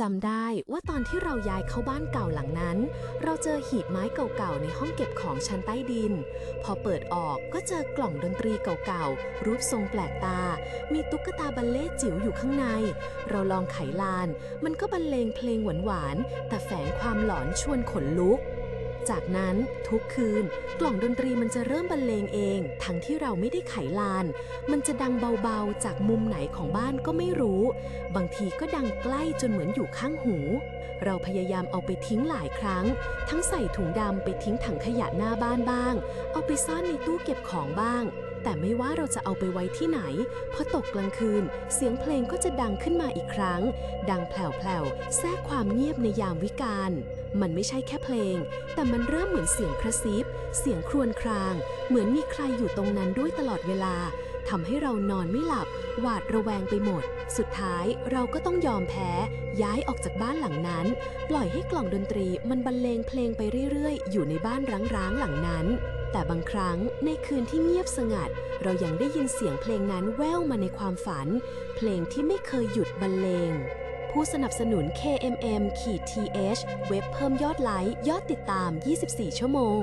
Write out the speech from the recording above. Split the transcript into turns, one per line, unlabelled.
จำได้ว่าตอนที่เราย้ายเข้าบ้านเก่าหลังนั้น เราเจอหีบไม้เก่าๆในห้องเก็บของชั้นใต้ดิน พอเปิดออกก็เจอกล่องดนตรีเก่าๆ รูปทรงแปลกตา มีตุ๊กตาบัลเล่จิ๋วอยู่ข้างใน เราลองไขลาน มันก็บรรเลงเพลงหวานๆแต่แฝงความหลอนชวนขนลุก จากนั้นทุกคืน กล่องดนตรีมันจะเริ่มบรรเลงเอง ทั้งที่เราไม่ได้ไขลาน มันจะดังเบาๆ จากมุมไหนของบ้านก็ไม่รู้ บางทีก็ดังใกล้จนเหมือนอยู่ข้างหู เราพยายามเอาไปทิ้งหลายครั้ง ทั้งใส่ถุงดำไปทิ้งถังขยะหน้าบ้านบ้าง เอาไปซ่อนในตู้เก็บของบ้าง แต่ไม่ว่าเราจะเอาไปไว้ที่ไหน พอตกกลางคืน เสียงเพลงก็จะดังขึ้นมาอีกครั้ง ดังแผ่วๆแทรกความเงียบในยามวิกาลมันไม่ใช่แค่เพลง แต่มันเริ่มเหมือนเสียงกระซิบ เสียงครวญคราง เหมือนมีใครอยู่ตรงนั้นด้วยตลอดเวลาทำให้เรานอนไม่หลับ หวาดระแวงไปหมด สุดท้ายเราก็ต้องยอมแพ้ ย้ายออกจากบ้านหลังนั้น ปล่อยให้กล่องดนตรีมันบรรเลงเพลงไปเรื่อยๆ อยู่ในบ้านร้างๆหลังนั้น แต่บางครั้งในคืนที่เงียบสงัด เรายังได้ยินเสียงเพลงนั้นแว่วมาในความฝัน เพลงที่ไม่เคยหยุดบรรเลง ผู้สนับสนุน KMM-TH เว็บเพิ่มยอดไลค์ ยอดติดตาม 24 ชั่วโมง